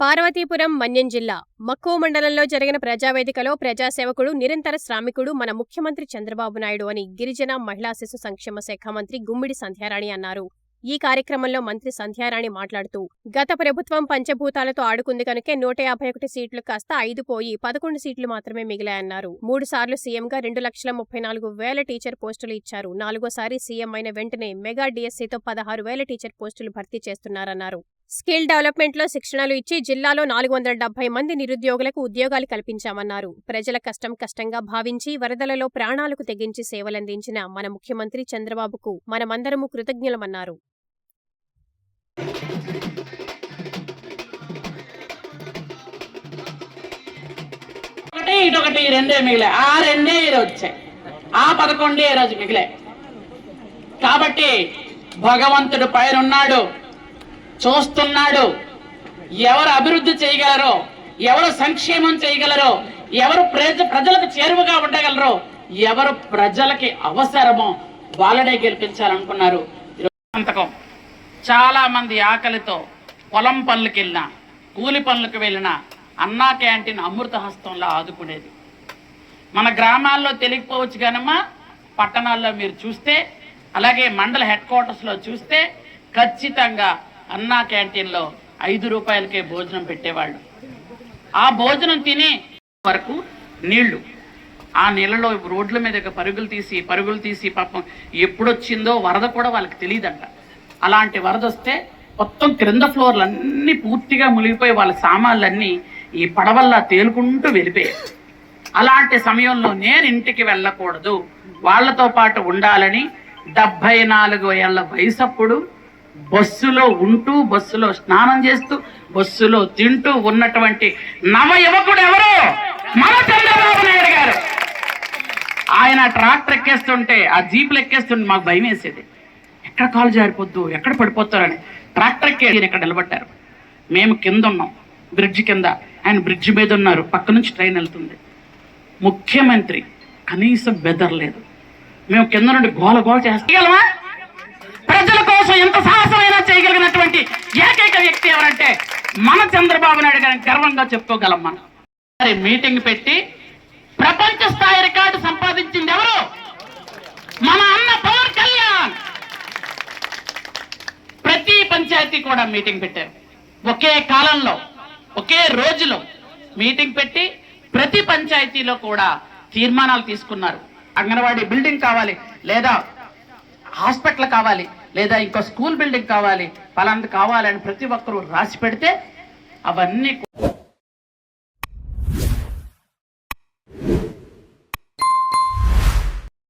పార్వతీపురం మన్యం జిల్లా. మక్కువ మండలంలో జరిగిన ప్రజావేదికలో ప్రజాసేవకుడు నిరంతర శ్రామికుడు మన ముఖ్యమంత్రి చంద్రబాబు నాయుడు అని గిరిజన మహిళా శిశు సంక్షేమ శాఖ మంత్రి గుమ్మిడి సంధ్యారాణి అన్నారు. ఈ కార్యక్రమంలో మంత్రి సంధ్యారాణి మాట్లాడుతూ గత ప్రభుత్వం పంచభూతాలతో ఆడుకుంది కనుకే నూట యాభై ఒకటి సీట్లు కాస్త ఐదు పోయి పదకొండు సీట్లు మాత్రమే మిగిలాయన్నారు. మూడు సార్లు సీఎంగా రెండు లక్షల ముప్పై నాలుగు వేల టీచర్ పోస్టులు ఇచ్చారు. నాలుగోసారి సీఎం అయిన వెంటనే మెగా డిఎస్సీతో పదహారు వేల టీచర్ పోస్టులు భర్తీ చేస్తున్నారన్నారు. స్కిల్ డెవలప్మెంట్లో శిక్షణలు ఇచ్చి జిల్లాలో నాలుగు వందల డెబ్బై మంది నిరుద్యోగులకు ఉద్యోగాలు కల్పించామన్నారు. ప్రజల కష్టం కష్టంగా భావించి వరదలలో ప్రాణాలకు తెగించి సేవలందించిన మన ముఖ్యమంత్రి చంద్రబాబుకు మనమందరము కృతజ్ఞులమన్నారు. ఇటొకటి రెండే మిగిలే ఆ రెండే ఈరోజు వచ్చాయి. ఆ పదకొండే ఈరోజు మిగిలే కాబట్టి భగవంతుడు పైరున్నాడు చూస్తున్నాడు. ఎవరు అభివృద్ధి చేయగలరో ఎవరు సంక్షేమం చేయగలరో ఎవరు ప్రజ ప్రజలకు చేరువగా ఉండగలరో ఎవరు ప్రజలకి అవసరమో వాళ్ళనే గెలిపించాలనుకున్నారు. సంతకం. చాలా మంది ఆకలితో పొలం పనులకు వెళ్ళినా కూలి పనులకు వెళ్ళినా అన్నా క్యాంటీన్ అమృత హస్తంలో ఆదుకునేది. మన గ్రామాల్లో తెలియకపోవచ్చు కానమ్మా పట్టణాల్లో మీరు చూస్తే అలాగే మండల హెడ్ క్వార్టర్స్లో చూస్తే ఖచ్చితంగా అన్నా క్యాంటీన్లో ఐదు రూపాయలకే భోజనం పెట్టేవాళ్ళు. ఆ భోజనం తిని వరకు నీళ్ళు. ఆ నీళ్ళలో రోడ్ల మీద పరుగులు తీసి పరుగులు తీసి పాపం ఎప్పుడొచ్చిందో వరద కూడా వాళ్ళకి తెలియదంట అలాంటి వరద వస్తే మొత్తం క్రింద ఫ్లోర్లు అన్నీ పూర్తిగా మునిగిపోయి వాళ్ళ సామాన్లన్నీ ఈ పడవల్లా తేలుకుంటూ వెళ్ళిపోయాయి. అలాంటి సమయంలో నేను ఇంటికి వెళ్ళకూడదు. వాళ్ళతో పాటు ఉండాలని డెబ్బై నాలుగు ఏళ్ళ వయసప్పుడు బస్సులో ఉంటూ బస్సులో స్నానం చేస్తూ బస్సులో తింటూ ఉన్నటువంటి నవ యువకుడు ఎవరు? మన చంద్రబాబు నాయుడు గారు. ఆయన ట్రాక్టర్ ఎక్కేస్తుంటే ఆ జీపులు ఎక్కేస్తుంటే మాకు భయం వేసేది. ఎక్కడ కాలు జారిపోద్దు ఎక్కడ పడిపోతారని ట్రాక్టర్ ఎక్కేది ఇక్కడ నిలబడ్డారు. మేము కింద ఉన్నాం బ్రిడ్జ్ కింద. ఆయన బ్రిడ్జ్ మీద ఉన్నారు పక్క నుంచి ట్రైన్ వెళ్తుంది. ముఖ్యమంత్రి కనీసం బెదరలేదు. మేము కింద నుండి గోల గోల చేస్తామా ప్రజల కోసం ఎంత గర్వంగా చెప్పుకోగలం మనం. మరి మీటింగ్ పెట్టి ప్రపంచ స్థాయి రికార్డు సంపాదించింది ఎవరు? మన అన్న పవన్ కళ్యాణ్. ప్రతి పంచాయతీ కూడా మీటింగ్ పెట్టారు. ఒకే కాలంలో ఒకే రోజులో మీటింగ్ పెట్టి ప్రతి పంచాయతీలో కూడా తీర్మానాలు తీసుకున్నారు. అంగన్వాడీ బిల్డింగ్ కావాలి లేదా హాస్పిటల్ కావాలి లేదా ఇంకో స్కూల్ బిల్డింగ్ కావాలి పలాంటి కావాలని ప్రతి ఒక్కరూ రాసి పెడితే అవన్నీ